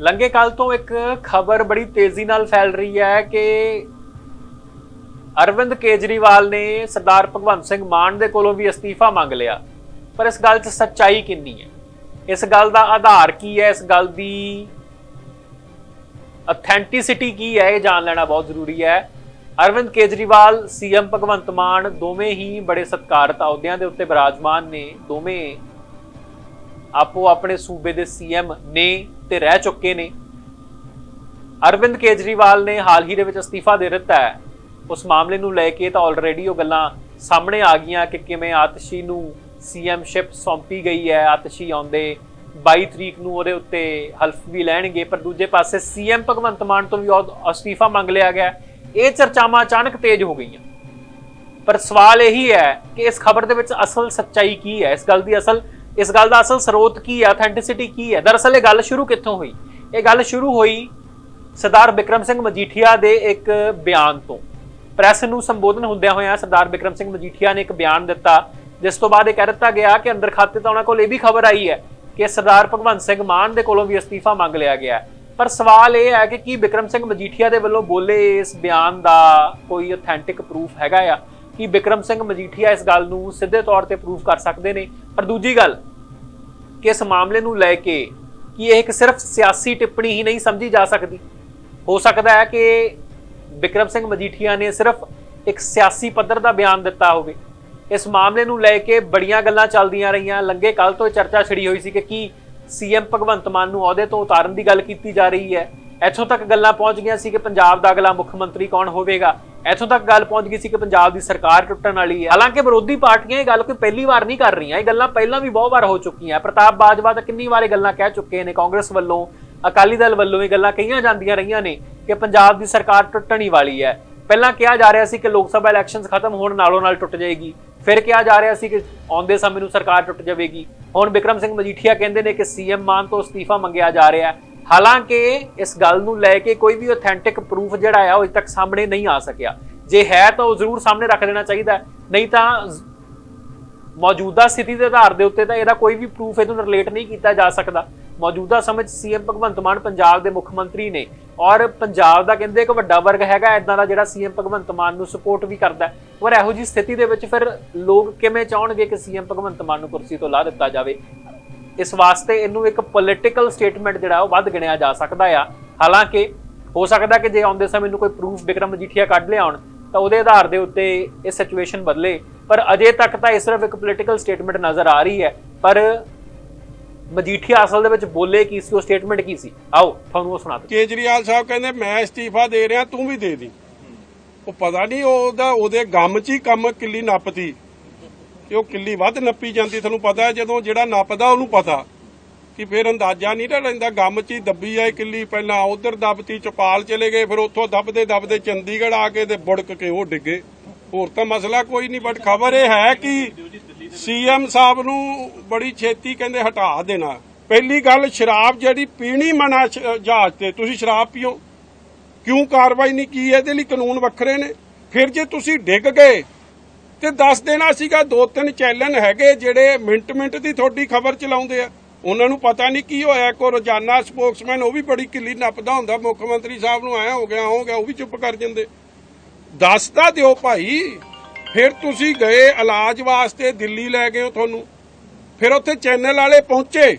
ਲੰਗੇ ਕੱਲ ਤੋਂ ਇੱਕ ਖਬਰ ਬੜੀ ਤੇਜ਼ੀ ਨਾਲ ਫੈਲ ਰਹੀ ਹੈ ਕਿ ਅਰਵਿੰਦ ਕੇਜਰੀਵਾਲ ਨੇ ਸਰਦਾਰ ਭਗਵੰਤ ਸਿੰਘ ਮਾਨ ਦੇ ਕੋਲੋਂ ਵੀ ਅਸਤੀਫਾ ਮੰਗ ਲਿਆ। ਪਰ ਇਸ ਗੱਲ 'ਚ ਸੱਚਾਈ ਕਿੰਨੀ ਹੈ? ਇਸ ਗੱਲ ਦਾ ਆਧਾਰ ਕੀ ਹੈ? ਇਸ ਗੱਲ ਦੀ ਅਥੈਂਟਿਸਿਟੀ ਕੀ ਹੈ? ਇਹ ਜਾਣ ਲੈਣਾ ਬਹੁਤ ਜ਼ਰੂਰੀ ਹੈ। ਅਰਵਿੰਦ ਕੇਜਰੀਵਾਲ, ਸੀਐਮ ਭਗਵੰਤ ਮਾਨ ਦੋਵੇਂ ਹੀ ਬੜੇ ਸਤਿਕਾਰਤ ਅਹੁਦਿਆਂ ਦੇ ਉੱਤੇ ਬਿਰਾਜਮਾਨ ਨੇ। ਦੋਵੇਂ ਆਪੋ ਆਪਣੇ ਸੂਬੇ ਦੇ ਸੀਐਮ ਨੇ। ਤੇ ਰਹਿ ਚੁੱਕੇ ਨੇ। ਅਰਵਿੰਦ ਕੇਜਰੀਵਾਲ ਨੇ ਹਾਲ ਹੀ ਦੇ ਵਿੱਚ ਅਸਤੀਫਾ ਦੇ ਦਿੱਤਾ ਹੈ। ਉਸ ਮਾਮਲੇ ਨੂੰ ਲੈ ਕੇ ਤਾਂ ਆਲਰੇਡੀ ਉਹ ਗੱਲਾਂ ਸਾਹਮਣੇ ਆ ਗਈਆਂ ਕਿ ਕਿਵੇਂ ਆਤਸ਼ੀ ਨੂੰ ਸੀਐਮਸ਼ਿਪ ਸੌਂਪੀ ਗਈ ਹੈ। ਆਤਸ਼ੀ ਆਉਂਦੇ 22 ਤਰੀਕ ਨੂੰ ਉਹਦੇ ਉੱਤੇ ਹਲਫ ਵੀ ਲੈਣਗੇ, ਪਰ ਦੂਜੇ ਪਾਸੇ ਸੀਐਮ ਭਗਵੰਤ ਮਾਨ ਤੋਂ ਵੀ ਉਹ ਅਸਤੀਫਾ ਮੰਗ ਲਿਆ ਗਿਆ। ਇਹ ਚਰਚਾਵਾਂ ਅਚਾਨਕ ਤੇਜ਼ ਹੋ ਗਈਆਂ। ਪਰ ਸਵਾਲ ਇਹੀ ਹੈ ਕਿ ਇਸ ਖਬਰ ਦੇ ਵਿੱਚ ਅਸਲ ਸੱਚਾਈ ਕੀ ਹੈ? ਇਸ ਗੱਲ ਦੀ ਅਸਲ ਇਸ ਗੱਲ ਦਾ ਅਸਲ ਸਰੋਤ ਕੀ ਹੈ? ਅਥੈਂਟਿਸਿਟੀ ਕੀ ਹੈ? ਦਰਅਸਲ ਇਹ ਗੱਲ ਸ਼ੁਰੂ ਕਿੱਥੋਂ ਹੋਈ? ਇਹ ਗੱਲ ਸ਼ੁਰੂ ਹੋਈ ਸਰਦਾਰ ਬਿਕਰਮ ਸਿੰਘ ਮਜੀਠੀਆ ਦੇ ਇੱਕ ਬਿਆਨ ਤੋਂ। ਪ੍ਰੈਸ ਨੂੰ ਸੰਬੋਧਨ ਹੁੰਦਿਆਂ ਹੋਇਆਂ ਸਰਦਾਰ ਬਿਕਰਮ ਸਿੰਘ ਮਜੀਠੀਆ ਨੇ ਇੱਕ ਬਿਆਨ ਦਿੱਤਾ, ਜਿਸ ਤੋਂ ਬਾਅਦ ਇਹ ਕਹਿ ਦਿੱਤਾ ਗਿਆ ਕਿ ਅੰਦਰ ਖਾਤੇ ਤਾਂ ਉਹਨਾਂ ਕੋਲ ਇਹ ਵੀ ਖਬਰ ਆਈ ਹੈ ਕਿ ਸਰਦਾਰ ਭਗਵੰਤ ਸਿੰਘ ਮਾਨ ਦੇ ਕੋਲੋਂ ਵੀ ਅਸਤੀਫਾ ਮੰਗ ਲਿਆ ਗਿਆ ਪਰ ਸਵਾਲ ਇਹ ਹੈ ਕਿ ਕੀ ਬਿਕਰਮ ਸਿੰਘ ਮਜੀਠੀਆ ਦੇ ਵੱਲੋਂ ਬੋਲੇ ਇਸ ਬਿਆਨ ਦਾ ਕੋਈ ਅਥੈਂਟਿਕ ਪ੍ਰੂਫ ਹੈਗਾ ਆ? ਕਿ ਬਿਕਰਮ ਸਿੰਘ ਮਜੀਠੀਆ ਇਸ ਗੱਲ ਨੂੰ ਸਿੱਧੇ ਤੌਰ ਤੇ ਪ੍ਰੂਫ ਕਰ ਸਕਦੇ ਨੇ। ਪਰ ਦੂਜੀ ਗੱਲ, ਕਿ ਇਸ ਮਾਮਲੇ ਨੂੰ ਲੈ ਕੇ ਕਿ ਇਹ ਇੱਕ ਸਿਰਫ ਸਿਆਸੀ ਟਿੱਪਣੀ ਹੀ ਨਹੀਂ ਸਮਝੀ ਜਾ ਸਕਦੀ। ਹੋ ਸਕਦਾ ਹੈ ਕਿ ਬਿਕਰਮ ਸਿੰਘ ਮਜੀਠੀਆ ਨੇ ਸਿਰਫ ਇੱਕ ਸਿਆਸੀ ਪੱਧਰ ਦਾ ਬਿਆਨ ਦਿੱਤਾ ਹੋਵੇ। ਇਸ ਮਾਮਲੇ ਨੂੰ ਲੈ ਕੇ ਬੜੀਆਂ ਗੱਲਾਂ ਚੱਲਦੀਆਂ ਰਹੀਆਂ। ਲੰਗੇ ਕੱਲ ਤੋਂ ਇਹ ਚਰਚਾ ਛਿੜੀ ਹੋਈ ਸੀ ਕਿ ਕੀ ਸੀਐਮ ਭਗਵੰਤ ਮਾਨ ਨੂੰ ਅਹੁਦੇ ਤੋਂ ਉਤਾਰਨ ਦੀ ਗੱਲ ਕੀਤੀ ਜਾ ਰਹੀ ਹੈ। ਇੱਥੋਂ ਤੱਕ ਗੱਲਾਂ ਪਹੁੰਚ ਗਈਆਂ ਸੀ ਕਿ ਪੰਜਾਬ ਦਾ ਅਗਲਾ ਮੁੱਖ ਮੰਤਰੀ ਕੌਣ ਹੋਵੇਗਾ। ਇੱਥੋਂ ਤੱਕ ਗੱਲ ਪਹੁੰਚ ਗਈ ਸੀ ਕਿ ਪੰਜਾਬ ਦੀ ਸਰਕਾਰ ਟੁੱਟਣ ਵਾਲੀ ਹੈ। ਹਾਲਾਂਕਿ ਵਿਰੋਧੀ ਪਾਰਟੀਆਂ ਇਹ ਗੱਲ ਕੋਈ ਪਹਿਲੀ ਵਾਰ ਨਹੀਂ ਕਰ ਰਹੀਆਂ। ਇਹ ਗੱਲਾਂ ਪਹਿਲਾਂ ਵੀ ਬਹੁਤ ਵਾਰ ਹੋ ਚੁੱਕੀਆਂ। ਪ੍ਰਤਾਪ ਬਾਜਵਾ ਤਾਂ ਕਿੰਨੀ ਵਾਰ ਇਹ ਗੱਲਾਂ ਕਹਿ ਚੁੱਕੇ ਨੇ ਕਾਂਗਰਸ ਵੱਲੋਂ, ਅਕਾਲੀ ਦਲ ਵੱਲੋਂ ਇਹ ਗੱਲਾਂ ਕਹੀਆਂ ਜਾਂਦੀਆਂ ਰਹੀਆਂ ਨੇ ਕਿ ਪੰਜਾਬ ਦੀ ਸਰਕਾਰ ਟੁੱਟਣ ਹੀ ਵਾਲੀ ਹੈ। ਪਹਿਲਾਂ ਕਿਹਾ ਜਾ ਰਿਹਾ ਸੀ ਕਿ ਲੋਕ ਸਭਾ ਇਲੈਕਸ਼ਨਸ ਖਤਮ ਹੋਣ ਨਾਲੋਂ ਨਾਲ ਟੁੱਟ ਜਾਏਗੀ। ਫਿਰ ਕਿਹਾ ਜਾ ਰਿਹਾ ਸੀ ਕਿ ਆਉਂਦੇ ਸਮੇਂ ਨੂੰ ਸਰਕਾਰ ਟੁੱਟ ਜਾਵੇਗੀ। ਹੁਣ ਬਿਕਰਮ ਸਿੰਘ ਮਜੀਠੀਆ ਕਹਿੰਦੇ ਨੇ ਕਿ ਸੀਐਮ ਮਾਨ ਤੋਂ ਅਸਤੀਫਾ ਮੰਗਿਆ ਜਾ ਰਿਹਾ ਹੈ। ਹਾਲਾਂਕਿ ਇਸ ਗੱਲ ਨੂੰ ਲੈ ਕੇ ਕੋਈ ਵੀ ਅਥੈਂਟਿਕ ਪ੍ਰੂਫ ਜਿਹੜਾ ਆ ਉਹ ਅਜੇ ਤੱਕ ਸਾਹਮਣੇ ਨਹੀਂ ਆ ਸਕਿਆ। ਜੇ ਹੈ ਤਾਂ ਉਹ ਜ਼ਰੂਰ ਸਾਹਮਣੇ ਰੱਖ ਦੇਣਾ ਚਾਹੀਦਾ ਨਹੀਂ ਤਾਂ ਮੌਜੂਦਾ ਸਥਿਤੀ ਦੇ ਆਧਾਰ ਦੇ ਉੱਤੇ ਤਾਂ ਇਹਦਾ ਕੋਈ ਵੀ ਪ੍ਰੂਫ ਇਹਨੂੰ ਰਿਲੇਟ ਨਹੀਂ ਕੀਤਾ ਜਾ ਸਕਦਾ। ਮੌਜੂਦਾ ਸਮੇਂ 'ਚ ਸੀਐਮ ਭਗਵੰਤ ਮਾਨ ਪੰਜਾਬ ਦੇ ਮੁੱਖ ਮੰਤਰੀ ਨੇ ਔਰ ਪੰਜਾਬ ਦਾ ਕਹਿੰਦੇ ਇੱਕ ਵੱਡਾ ਵਰਗ ਹੈਗਾ ਇਦਾਂ ਦਾ ਜਿਹੜਾ ਸੀਐਮ ਭਗਵੰਤ ਮਾਨ ਨੂੰ ਸਪੋਰਟ ਵੀ ਕਰਦਾ ਹੈ। ਪਰ ਇਹੋ ਜੀ ਸਥਿਤੀ ਦੇ ਵਿੱਚ ਫਿਰ ਲੋਕ ਕਿਵੇਂ ਚਾਹਣਗੇ ਕਿ ਸੀਐਮ ਭਗਵੰਤ ਮਾਨ ਨੂੰ ਕੁਰਸੀ ਤੋਂ ਲਾ ਦਿੱਤਾ ਜਾਵੇ? ਇਸ ਵਾਸਤੇ ਇਹਨੂੰ ਇੱਕ ਪੋਲਿਟੀਕਲ ਸਟੇਟਮੈਂਟ ਜਿਹੜਾ ਉਹ ਵੱਧ ਗਿਣਿਆ ਜਾ ਸਕਦਾ ਆ। ਹਾਲਾਂਕਿ, ਹੋ ਸਕਦਾ ਕਿ ਜੇ ਆਉਂਦੇ ਸਮੇਂ ਨੂੰ ਕੋਈ ਪ੍ਰੂਫ ਬਿਕਰਮ ਮਜੀਠੀਆ ਕੱਢ ਲਿਆਉਣ, ਤਾਂ ਉਹਦੇ ਆਧਾਰ ਦੇ ਉੱਤੇ ਇਹ ਸਿਚੁਏਸ਼ਨ ਬਦਲੇ। ਪਰ ਅਜੇ ਤੱਕ ਤਾਂ ਇਹ ਸਿਰਫ ਇੱਕ ਪੋਲਿਟੀਕਲ ਸਟੇਟਮੈਂਟ ਨਜ਼ਰ ਆ ਰਹੀ ਹੈ। ਪਰ ਮਜੀਠੀਆ ਅਸਲ ਦੇ ਵਿੱਚ ਬੋਲੇ ਕੀ ਸੀ, ਉਹ ਸਟੇਟਮੈਂਟ ਕੀ ਸੀ? ਆਓ, ਤੁਹਾਨੂੰ ਉਹ ਸੁਣਾ ਦਿੰਦੇ ਕੇਜਰੀਵਾਲ ਸਾਹਿਬ ਕਹਿੰਦੇ, ਮੈਂ ਅਸਤੀਫਾ ਦੇ ਰਿਹਾ, ਤੂੰ ਵੀ ਦੇ ਦੀ। ਉਹ ਪਤਾ ਨਹੀਂ, ਉਹਦਾ ਉਹਦੇ ਗਮ 'ਚ ਹੀ ਕੰਮ ਕਿੱਲੀ ਨੱਪਤੀ। ਕਿ ਉਹ ਕਿੱਲੀ ਵੱਧ ਨੱਪੀ ਜਾਂਦੀ, ਤੁਹਾਨੂੰ ਪਤਾ ਹੈ, ਜਦੋਂ ਜਿਹੜਾ ਨੱਪਦਾ ਉਹਨੂੰ ਪਤਾ ਕਿ ਫਿਰ ਅੰਦਾਜ਼ਾ ਨਹੀਂ ਰਹਿੰਦਾ, ਗਮ 'ਚ ਹੀ ਦੱਬੀ ਆਏ ਕਿੱਲੀ ਪਹਿਲਾਂ, ਉਧਰ ਦੱਬਤੀ, ਚਪਾਲ ਚਲੇ ਗਏ, ਫਿਰ ਉੱਥੋਂ ਦੱਬਦੇ ਦੱਬਦੇ ਚੰਡੀਗੜ੍ਹ ਆ ਕੇ ਤੇ ਬੁੜਕ ਕੇ ਉਹ ਡਿੱਗੇ। ਹੋਰ ਤਾਂ ਮਸਲਾ ਕੋਈ ਨਹੀਂ ਬਟ ਖਬਰ ਇਹ ਹੈ ਕਿ ਸੀਐਮ ਸਾਹਿਬ ਨੂੰ ਬੜੀ ਛੇਤੀ ਕਹਿੰਦੇ ਹਟਾ ਦੇਣਾ। ਪਹਿਲੀ ਗੱਲ, ਸ਼ਰਾਬ ਜਿਹੜੀ ਪੀਣੀ ਮਨਾ ਜਹਾਜ਼ ਤੇ, ਤੁਸੀਂ ਸ਼ਰਾਬ ਪੀਓ। ਕਿਉਂ ਕਾਰਵਾਈ ਨਹੀਂ, ਕੀ ਇਹਦੇ ਲਈ ਕਾਨੂੰਨ ਵੱਖਰੇ ਨੇ? ਫਿਰ ਜੇ ਤੁਸੀਂ ਡਿੱਗ ਗਏ ਤੇ ਦੱਸ ਦੇਣਾ ਸੀਗਾ ਦੋ ਤਿੰਨ ਚੈਨਲ ਹੈਗੇ ਜਿਹੜੇ ਮਿੰਟ ਮਿੰਟ ਦੀ ਤੁਹਾਡੀ ਖਬਰ ਚਲਾਉਂਦੇ ਆ। ਉਹਨਾਂ ਨੂੰ ਪਤਾ ਨਹੀਂ ਕੀ ਹੋਇਆ। ਕੋ ਰੋਜ਼ਾਨਾ ਸਪੋਕਸਮੈਨ, ਉਹ ਵੀ ਬੜੀ ਕਿੱਲੀ ਨੱਪਦਾ ਹੁੰਦਾ। ਮੁੱਖ ਮੰਤਰੀ ਸਾਹਿਬ ਨੂੰ ਆਇਆ ਹੋ ਗਿਆ ਹੋ ਗਿਆ, ਉਹ ਵੀ ਚੁੱਪ ਕਰ ਜਾਂਦੇ। ਦੱਸ ਤਾਂ ਦਿਓ ਭਾਈ, ਫਿਰ ਤੁਸੀਂ ਗਏ ਇਲਾਜ ਵਾਸਤੇ ਦਿੱਲੀ ਲੈ ਗਏ ਹੋ ਤੁਹਾਨੂੰ। ਫਿਰ ਉੱਥੇ ਚੈਨਲ ਵਾਲੇ ਪਹੁੰਚੇ।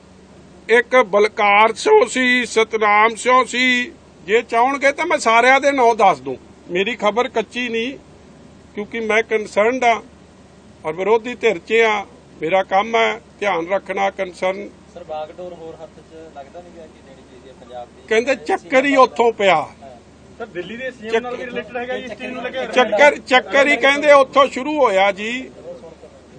ਇੱਕ ਬਲਕਾਰ ਸਿੰਘ ਸੀ ਸਤਨਾਮ ਸਿੰਘ ਸੀ। ਜੇ ਚਾਹਣਗੇ ਤਾਂ ਮੈਂ ਸਾਰਿਆਂ ਦੇ ਨਾਂ ਦੱਸ ਦੂੰ। ਮੇਰੀ ਖਬਰ ਕੱਚੀ ਨਹੀਂ ਕਿਉਂਕਿ ਮੈਂ ਕੰਸਰਨਡ ਆ ਔਰ ਵਿਰੋਧੀ ਧਿਰ 'ਚ ਆ। ਮੇਰਾ ਕੰਮ ਹੈ ਧਿਆਨ ਰੱਖਣਾ ਕੰਸਰਨ ਸਰ ਬਾਗਡੋਰ ਹੋਰ ਹੱਥ 'ਚ ਲੱਗਦਾ ਨਹੀਂ ਗਿਆ ਕਿ ਦੇਣੀ ਚਾਹੀਦੀ ਹੈ ਪੰਜਾਬ ਦੀ? ਕਹਿੰਦੇ ਚੱਕਰ ਹੀ ਉੱਥੋਂ ਪਿਆ। ਸਰ ਦਿੱਲੀ ਦੇ ਸੀਐਮ ਨਾਲ ਵੀ ਰਿਲੇਟਡ ਹੈਗਾ ਜੀ ਇਸ ਚੀਜ਼ ਨੂੰ ਲੈ ਕੇ। ਚੱਕਰ ਚੱਕਰ ਹੀ ਕਹਿੰਦੇ ਉੱਥੋਂ ਸ਼ੁਰੂ ਹੋਇਆ ਜੀ।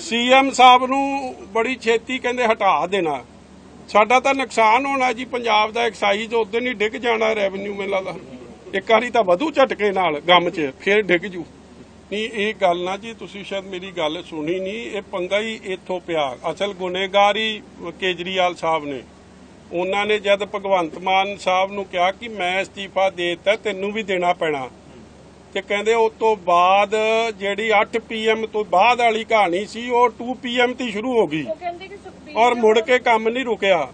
ਸੀਐਮ ਸਾਹਿਬ ਨੂੰ ਬੜੀ ਛੇਤੀ ਕਹਿੰਦੇ ਹਟਾ ਦੇਣਾ। ਸਾਡਾ ਤਾਂ ਨੁਕਸਾਨ ਹੋਣਾ ਜੀ, ਪੰਜਾਬ ਦਾ ਐਕਸਾਈਜ਼ ਉਦੋਂ ਹੀ ਡਿੱਗ ਜਾਣਾ ਰੈਵਨਿਊ ਮੇਲਾ ਦਾ ਇੱਕ ਵਾਰੀ ਤਾਂ ਵਧੂ ਝਟਕੇ ਨਾਲ ਗਮ 'ਚ, ਫਿਰ ਡਿੱਗ ਜੂ। ਨਹੀਂ, ਇਹ ਗੱਲ ਨਾ ਜੀ, ਤੁਸੀਂ ਸ਼ਾਇਦ ਮੇਰੀ ਗੱਲ ਸੁਣੀ ਨਹੀਂ, ਇਹ ਪੰਗਾ ਹੀ ਇੱਥੋਂ ਪਿਆ। ਅਸਲ ਗੁਨੇਗਾਰ ਹੀ ਕੇਜਰੀਵਾਲ ਸਾਹਿਬ ਨੇ। ਉਹਨਾਂ ਨੇ ਜਦ ਭਗਵੰਤ ਮਾਨ ਸਾਹਿਬ ਨੂੰ ਕਿਹਾ ਕਿ ਮੈਂ ਅਸਤੀਫਾ ਦੇਤਾ, ਤੈਨੂੰ ਵੀ ਦੇਣਾ ਪੈਣਾ। ਤੇ ਕਹਿੰਦੇ ਉਸ ਤੋਂ ਬਾਅਦ ਜਿਹੜੀ 8 ਪੀਐਮ ਤੋਂ ਬਾਅਦ ਵਾਲੀ ਕਹਾਣੀ ਸੀ ਉਹ 2 ਪੀਐਮ ਤੇ ਸ਼ੁਰੂ ਹੋ ਗਈ। ਔਰ ਮੁੜ ਕੇ ਕੰਮ ਨਹੀਂ ਰੁਕਿਆ।